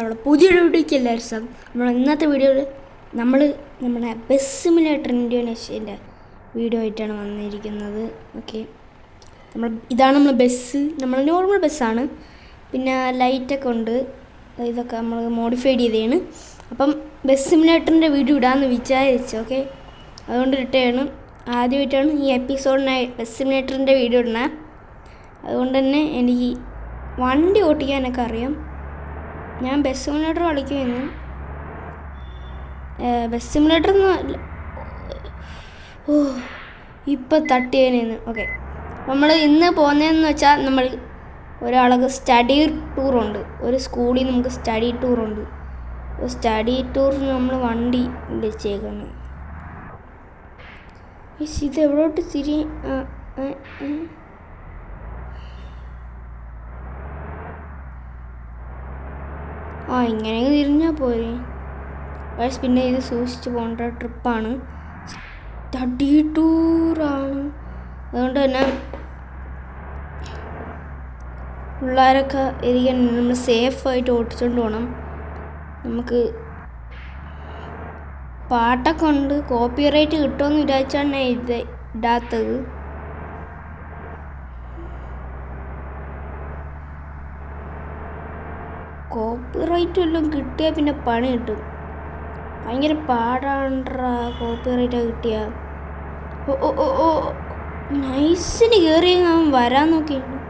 നമ്മുടെ പുതിയൊരു വീഡിയോയ്ക്ക് സ്വാഗതം. നമ്മൾ ഇന്നത്തെ വീഡിയോയിൽ നമ്മൾ നമ്മുടെ ബസ് സിമുലേറ്റർ ഇൻഡോനേഷ്യന്റെ വീഡിയോ ആയിട്ടാണ് വന്നിരിക്കുന്നത്. ഓക്കെ നമ്മൾ ഇതാണ് നമ്മൾ ബസ് നമ്മൾ നോർമൽ ബസ്സാണ് പിന്നെ ലൈറ്റൊക്കെ ഉണ്ട്. ഇതൊക്കെ നമ്മൾ മോഡിഫൈഡ് ചെയ്തതാണ്. അപ്പം ബസ് സിമുലേറ്ററിന്റെ വീഡിയോ ഇടാമെന്ന് വിചാരിച്ചു. ഓക്കെ അതുകൊണ്ട് ഇട്ടതാണ്. ആദ്യമായിട്ടാണ് ഈ എപ്പിസോഡിനായി ബസ് സിമുലേറ്ററിന്റെ വീഡിയോ ഇടണേ അതുകൊണ്ട് തന്നെ എനിക്ക് വണ്ടി ഓട്ടിക്കാനൊക്കെ അറിയാം. ഞാൻ ബസ് സിമുലേറ്റർ കളിക്കുമായിരുന്നു ബസ് സിമുലേറ്റർ അല്ല ഓ ഇപ്പം തട്ടിയതിന് ഓക്കെ നമ്മൾ ഇന്ന് പോകുന്നതെന്ന് വെച്ചാൽ നമ്മൾ ഒരാൾക്ക് സ്റ്റഡി ടൂറുണ്ട് ഒരു സ്കൂളിൽ നമുക്ക് സ്റ്റഡി ടൂറുണ്ട് സ്റ്റഡി ടൂറിന് നമ്മൾ വണ്ടി വിളിച്ചേക്കുന്നു ഇത് എവിടോട്ട് തിരി ആ, ഇങ്ങനെ തിരിഞ്ഞാൽ പോരെ. പക്ഷേ പിന്നെ ഇത് സൂക്ഷിച്ച് പോകേണ്ട ട്രിപ്പാണ്. സ്റ്റഡി ടൂറാണ് അതുകൊണ്ട് തന്നെ പിള്ളേരൊക്കെ ഇരിക്കാൻ നമ്മൾ സേഫായിട്ട് ഓടിച്ചുകൊണ്ട് പോകണം നമുക്ക് പാട്ടൊക്കെ ഉണ്ട്. കോപ്പി റൈറ്റ് കിട്ടുമെന്ന് വിചാരിച്ചാണ് ഇത് ഇടാത്തത്. കോപ്പി റൈറ്റ് വല്ലതും കിട്ടിയാൽ പിന്നെ പണി കിട്ടും. ഭയങ്കര പാടാണ്ടാ കോപ്പി റൈറ്റ് കിട്ടിയ. ഓ ഓ ഓ ഓ നൈസിന് കയറി അവൻ വരാൻ നോക്കിയിട്ടുണ്ട്.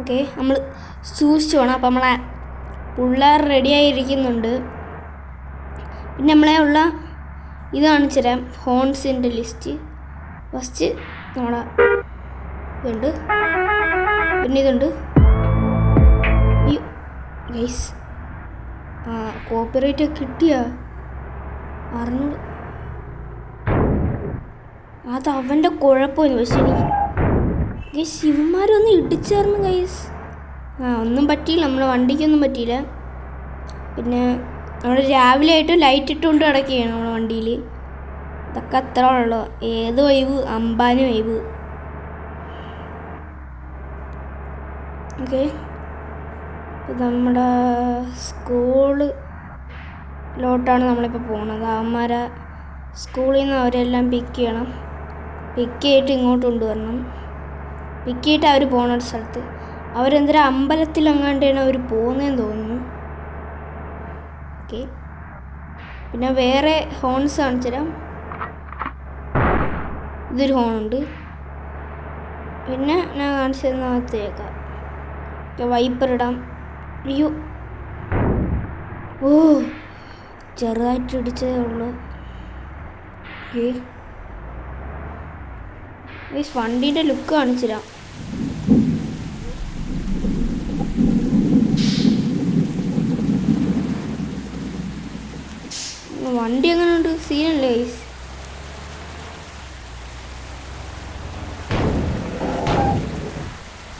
ഓക്കെ നമ്മൾ സൂക്ഷിച്ചു പോകണം അപ്പം നമ്മളെ പിള്ളേർ റെഡിയായിരിക്കുന്നുണ്ട് പിന്നെ നമ്മളെ ഉള്ള ഇത് കാണിച്ചു തരാം. ഹോൺസിന്റെ ലിസ്റ്റ് ഫസ്റ്റ് നമ്മളെ ഇതുണ്ട്. പിന്നെ ഇതുണ്ട്. ഗൈസ് കോപ്പിറൈറ്റ് കിട്ടിയ? അറുന്നൂറ് അത് അവന്റെ കുഴപ്പമില്ല പക്ഷെ എനിക്ക് ഗൈസ് ഇവന്മാരൊന്ന് ഇടിച്ചേർന്ന് ഗൈസ് ആ ഒന്നും പറ്റിയില്ല. നമ്മളെ വണ്ടിക്കൊന്നും പറ്റിയില്ല. പിന്നെ നമ്മൾ രാവിലെ ആയിട്ട് ലൈറ്റ് ഇട്ടുകൊണ്ട് കിടക്കുകയാണ് നമ്മളെ വണ്ടിയിൽ. ഇതൊക്കെ അത്ര ഉള്ളോ? ഏത് വൈവ് അമ്പാന് വൈവ് ഓക്കെ ഇത് നമ്മുടെ സ്കൂളിലോട്ടാണ് നമ്മളിപ്പോൾ പോകുന്നത് അവന്മാരെ സ്കൂളിൽ നിന്ന് അവരെല്ലാം പിക്ക് ചെയ്യണം. പിക്ക് ചെയ്തിട്ട് ഇങ്ങോട്ട് കൊണ്ടുവരണം. പിക്ക് ചെയ്തിട്ട് അവർ പോകണ ഒരു സ്ഥലത്ത്. അവരെന്തൊരു അമ്പലത്തിലെങ്ങാണ്ടാണ് അവർ പോകുന്നതെന്ന് തോന്നുന്നു. ഓക്കെ പിന്നെ വേറെ ഹോൺസ് കാണിച്ചു തരാം ഇതൊരു ഹോണുണ്ട് പിന്നെ ഞാൻ കാണിച്ചു തന്നാൽ വൈപ്പർ ഇടാം. അയ്യോ ഓ ചെറുതായിട്ട് ഇടിച്ചതേ ഉള്ളൂ. ഓക്കെ വണ്ടീന്റെ ലുക്ക് കാണിച്ചില്ല. വണ്ടി എങ്ങനെയുണ്ട്? സീനല്ലേ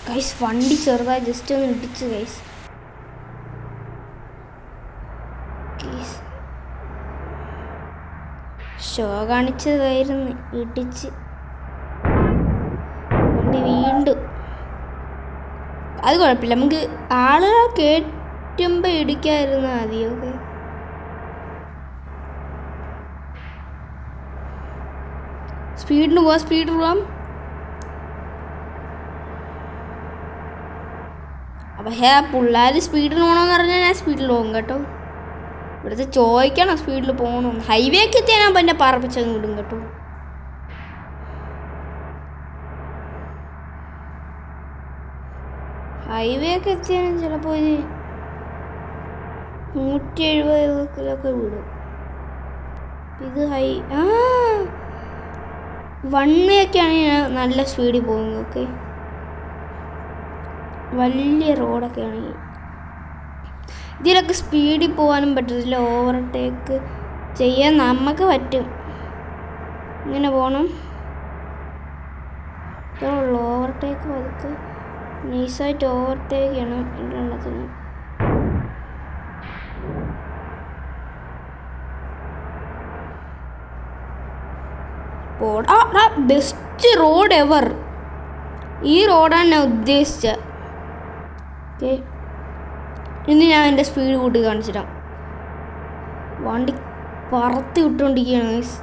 ഗൈസ് വണ്ടി ചെറുതായി ജസ്റ്റ് ഒന്ന് ഇടിച്ചു ഗൈസ്. ഷോ കാണിച്ചതായിരുന്നു. ഇടിച്ച്. വണ്ടി അത് കുഴപ്പമില്ല. നമുക്ക് ആളുകൾ കയറ്റുമ്പോൾ ഇടിക്കായിരുന്നു ആദ്യമൊക്കെ. സ്പീഡിന് പോവാം സ്പീഡ് പോവാം. അപ്പൊ ഹേ പിള്ളേർ സ്പീഡിന് പോകണമെന്ന് പറഞ്ഞാൽ ഞാൻ സ്പീഡിൽ പോകും കേട്ടോ. ഇവിടുത്തെ ചോദിക്കണം സ്പീഡിൽ പോകണമെന്ന് ഹൈവേക്ക് എത്തിയാൽ പിന്നെ പറപ്പിച്ചങ്ങ് വിടും കേട്ടോ ഹൈവേ ഒക്കെ എത്തിയാൽ ചിലപ്പോൾ ഒരു നൂറ്റി എഴുപതൊക്കെ വിടും. ഇത് ഹൈ ആ വണ്ണയൊക്കെയാണ് ഞാൻ നല്ല സ്പീഡിൽ പോകുന്നത് ഓക്കെ വലിയ റോഡൊക്കെ ഇതിലൊക്കെ സ്പീഡിൽ പോകാനും പറ്റത്തില്ല. ഓവർടേക്ക് ചെയ്യാൻ നമുക്ക് പറ്റും. ഇങ്ങനെ പോകണം ഇത്രേ ഉള്ളൂ. ഓവർടേക്ക് പതുക്കെ നൈസായിട്ട് ഓവർടേക്ക് ചെയ്യണം രണ്ടെണ്ണത്തിന് ബെസ്റ്റ് റോഡ്. എവർ ഈ റോഡാണ് ഞാൻ ഉദ്ദേശിച്ചത്. ഓക്കെ ഇനി ഞാൻ എന്റെ സ്പീഡ് കൂട്ടി കാണിച്ചിടാം. വണ്ടി പറത്തി വിട്ടുകൊണ്ടിരിക്കുകയാണ് ഗൈസ്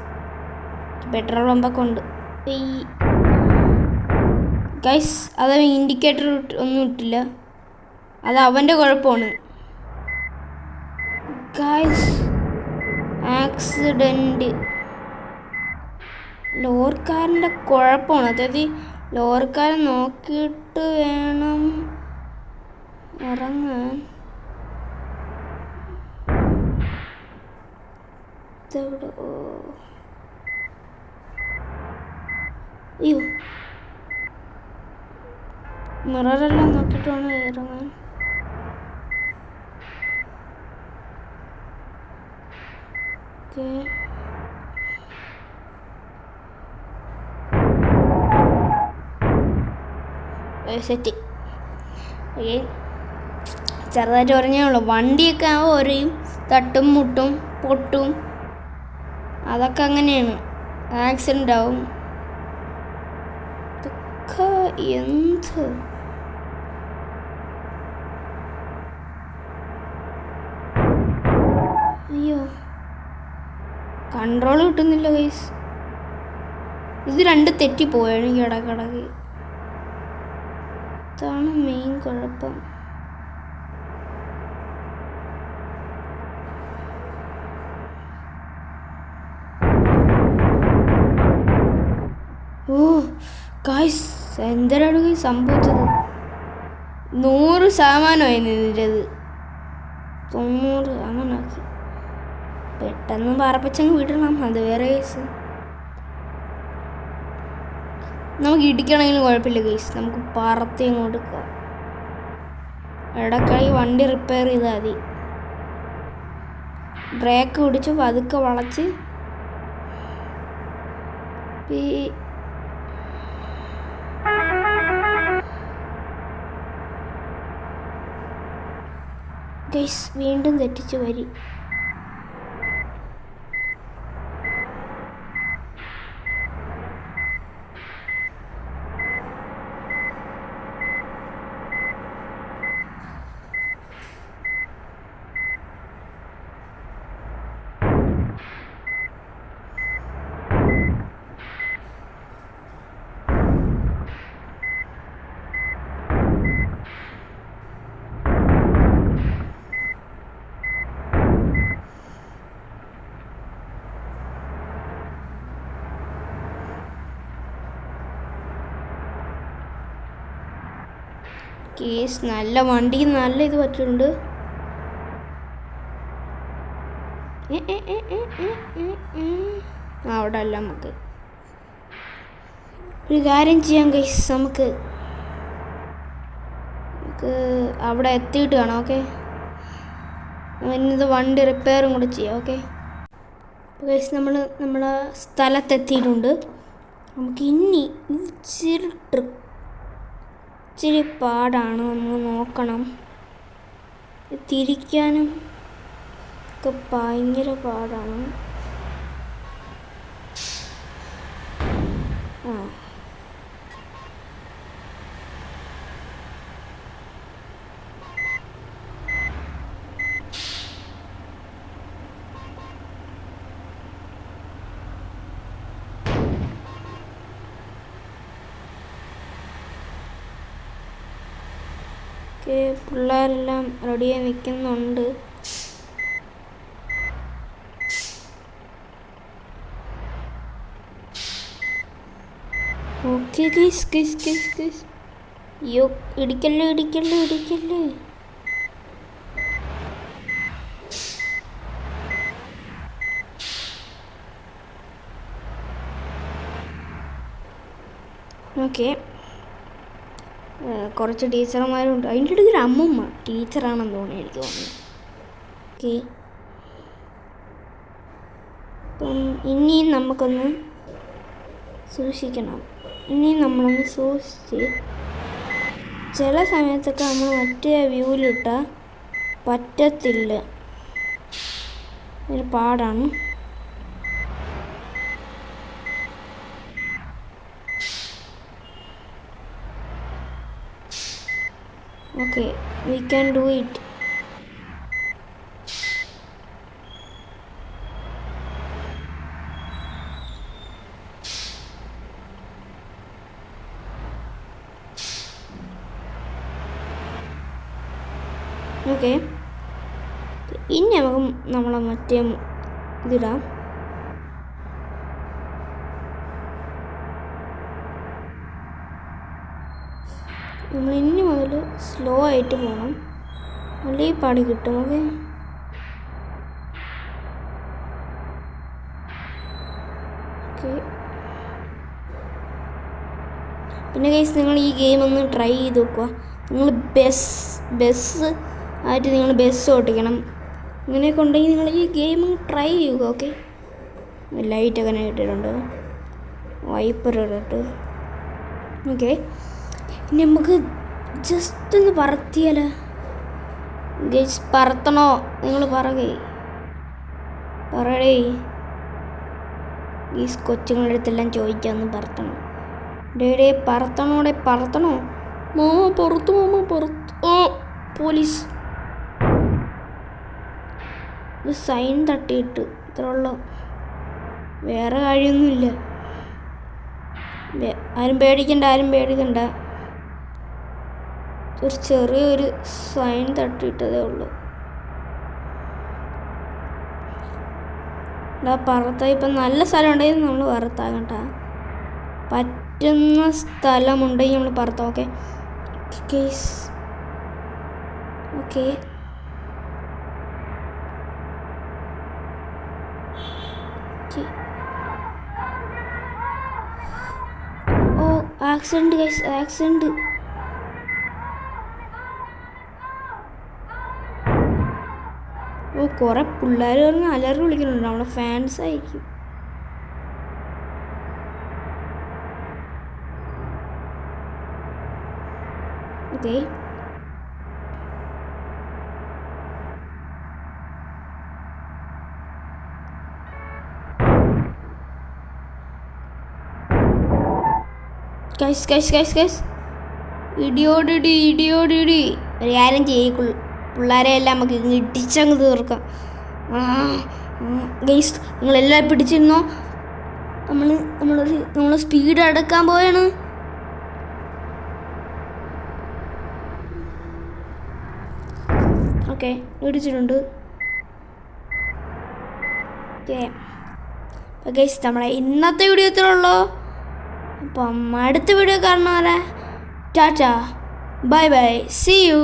പെട്രോൾ പമ്പൊക്കെ ഉണ്ട്. ഈ ഗൈസ് അത് ഇൻഡിക്കേറ്റർ ഒന്നും ഇട്ടില്ല. അത് അവന്റെ കുഴപ്പമാണ്. ഗൈസ് ആക്സിഡന്റ് ലോറിക്കാരന്റെ കുഴപ്പമാണ്. അതായത് ലോറിക്കാരൻ നോക്കിയിട്ട് വേണം ഇറങ്ങാൻ. ഇതെവിടെ? ഓ. അയ്യോ. മിററെല്ലാം നോക്കിയിട്ട് വേണം ഇറങ്ങാൻ സെറ്റ്. ഓക്കെ ചെറുതായിട്ട് പറഞ്ഞേ ഉള്ളൂ. വണ്ടിയൊക്കെ ആ ഒരു തട്ടും മുട്ടും പൊട്ടും അതൊക്കെ അങ്ങനെയാണ്. ആക്സിഡന്റ് ആവും. ഇതൊക്കെ എന്ത്? അയ്യോ. കൺട്രോൾ കിട്ടുന്നില്ല ഗൈസ് ഇത് രണ്ട് തെറ്റിപ്പോയാണ് ഈ ഇടക്കിടക്ക് ഇതാണ് മെയിൻ കുഴപ്പം. ഓ കായ്സ് എന്തരാണ് സംഭവിച്ചത്? നൂറ് ശതമാനമായി നിന്നിട്ടത് തൊണ്ണൂറ് ശതമാനമാക്കി. പെട്ടെന്ന് പാറപ്പച്ചങ്ങ് വിടണം അത് വേറെ കേസ് നമുക്ക് ഇടിക്കണമെങ്കിലും കുഴപ്പമില്ല കേസ് നമുക്ക് പറത്തി അങ്ങോട്ട് ഇടക്കായി വണ്ടി റിപ്പയർ ചെയ്താൽ മതി. ബ്രേക്ക് പിടിച്ച് പതുക്കെ വളച്ച്. ഗൈസ് വീണ്ടും തെറ്റിച്ചു വരി കേസ് നല്ല വണ്ടി നല്ല ഇത് പറ്റുന്നുണ്ട്. അവിടെ അല്ല നമുക്ക്. ഒരു കാര്യം ചെയ്യാം കൈസ് നമുക്ക്. നമുക്ക് അവിടെ എത്തിയിട്ട് കാണാം ഓക്കെ ഇന്നത് വണ്ടി റിപ്പയറും കൂടെ ചെയ്യാം ഓക്കെ ഗൈസ് നമ്മൾ നമ്മളെ സ്ഥലത്തെത്തിയിട്ടുണ്ട്. നമുക്ക് ഇനി ഇച്ചിരി ട്രിപ്പ് ഇച്ചിരി പാടാണ്. നമ്മൾ നോക്കണം. തിരിക്കാനും ഒക്കെ ഭയങ്കര പാടാണ്. ആ. ഓക്കെ പിള്ളേരെല്ലാം റെഡിയായി നിൽക്കുന്നുണ്ട്. Okay guys guys guys guys അയ്യോ ഇടിക്കല്ലേ ഇടിക്കല്ലേ ഇടിക്കല്ലേ. ഓക്കെ കുറച്ച് ടീച്ചർമാരുണ്ട്. അതിന്റെ ഇടയ്ക്ക് ഒരു അമ്മമ്മ ടീച്ചറാണെന്ന് തോന്നി എനിക്ക് തോന്നുന്നു. ഓക്കെ. അപ്പം ഇനിയും നമുക്കൊന്ന് സൂക്ഷിക്കണം. ഇനിയും നമ്മളൊന്ന് സൂക്ഷിച്ച് ചില സമയത്തൊക്കെ നമ്മൾ മറ്റേ വ്യൂവിലിട്ടാൽ പറ്റത്തില്ല. ഒരു പാടാണ്. Okay we can do it okay ഇനി നമുക്ക് നമ്മളെ മറ്റേ ഇതിടാം. സ്ലോ ആയിട്ട് പോകണം നല്ല പാടി കിട്ടും ഓക്കെ? പിന്നെ കേസ് നിങ്ങൾ ഈ ഗെയിം ഒന്ന് ട്രൈ ചെയ്ത് നോക്കുക. നിങ്ങൾ ബസ് ബസ് ആയിട്ട് നിങ്ങൾ ബസ് ഓട്ടിക്കണം. ഇങ്ങനെയൊക്കെ ഉണ്ടെങ്കിൽ നിങ്ങൾ ഈ ഗെയിം ട്രൈ ചെയ്യുക ഓക്കെ? ലൈറ്റ് അങ്ങനെ ഇട്ടിട്ടുണ്ട്. വൈപ്പർ ഇട്ടിട്ട്. ഓക്കെ? ഇനി നമുക്ക് ജസ്റ്റ് ഒന്ന് പറത്തിയാലോ? ഗേസ് പറത്തണോ? നിങ്ങൾ പറകേ പറയടേ. ഈ കൊച്ചുങ്ങളുടെ അടുത്തെല്ലാം ചോദിക്കാമെന്ന് പറത്തണം. ഡേ ഡേ പറത്തണോടെ പറത്തണോ? മാമ പുറത്തു മാമ പുറത്ത്. ഓ പോലീസ്. സൈൻ തട്ടിയിട്ട്. ഇത്ര ഉള്ളു? വേറെ കാര്യമൊന്നുമില്ല. ആരും പേടിക്കണ്ട ആരും പേടിക്കണ്ട. ഒരു ചെറിയൊരു സൈൻ തട്ടിയിട്ടതേ ഉള്ളൂ. ഇതാ പറത്ത ഇപ്പം നല്ല സ്ഥലം ഉണ്ടെങ്കിൽ നമ്മൾ പറത്താകണ്ട പറ്റുന്ന സ്ഥലമുണ്ടെങ്കിൽ നമ്മൾ പറത്താം ഓക്കെ? Case okay. ഓ ആക്സിഡന്റ് കേസ് ആക്സിഡന്റ് കുറെ പിള്ളേർ പറഞ്ഞ് അലറി വിളിക്കുന്നുണ്ട്. നമ്മളെ ഫാൻസ് ആയിരിക്കും. ഓക്കെ ഗൈസ് ഗൈസ് ഗൈസ് ഒരു കാര്യം ചെയ്യും പിള്ളേരെ എല്ലാം നമുക്ക് ഇടിച്ചങ്ങ് തീർക്കാം. ഗൈസ് നിങ്ങളെല്ലാം പിടിച്ചിരുന്നോ? നമ്മൾ നമ്മളൊരു നമ്മൾ സ്പീഡ് അടക്കാൻ പോയാണ് ഓക്കെ ഇടിച്ചിട്ടുണ്ട് ഓക്കെ. ഗൈസ് നമ്മളെ ഇന്നത്തെ വീഡിയോ ഇത്രയുള്ളൂ. അപ്പം അടുത്ത വീഡിയോ കാണുന്നവരെ tata. Bye bye see you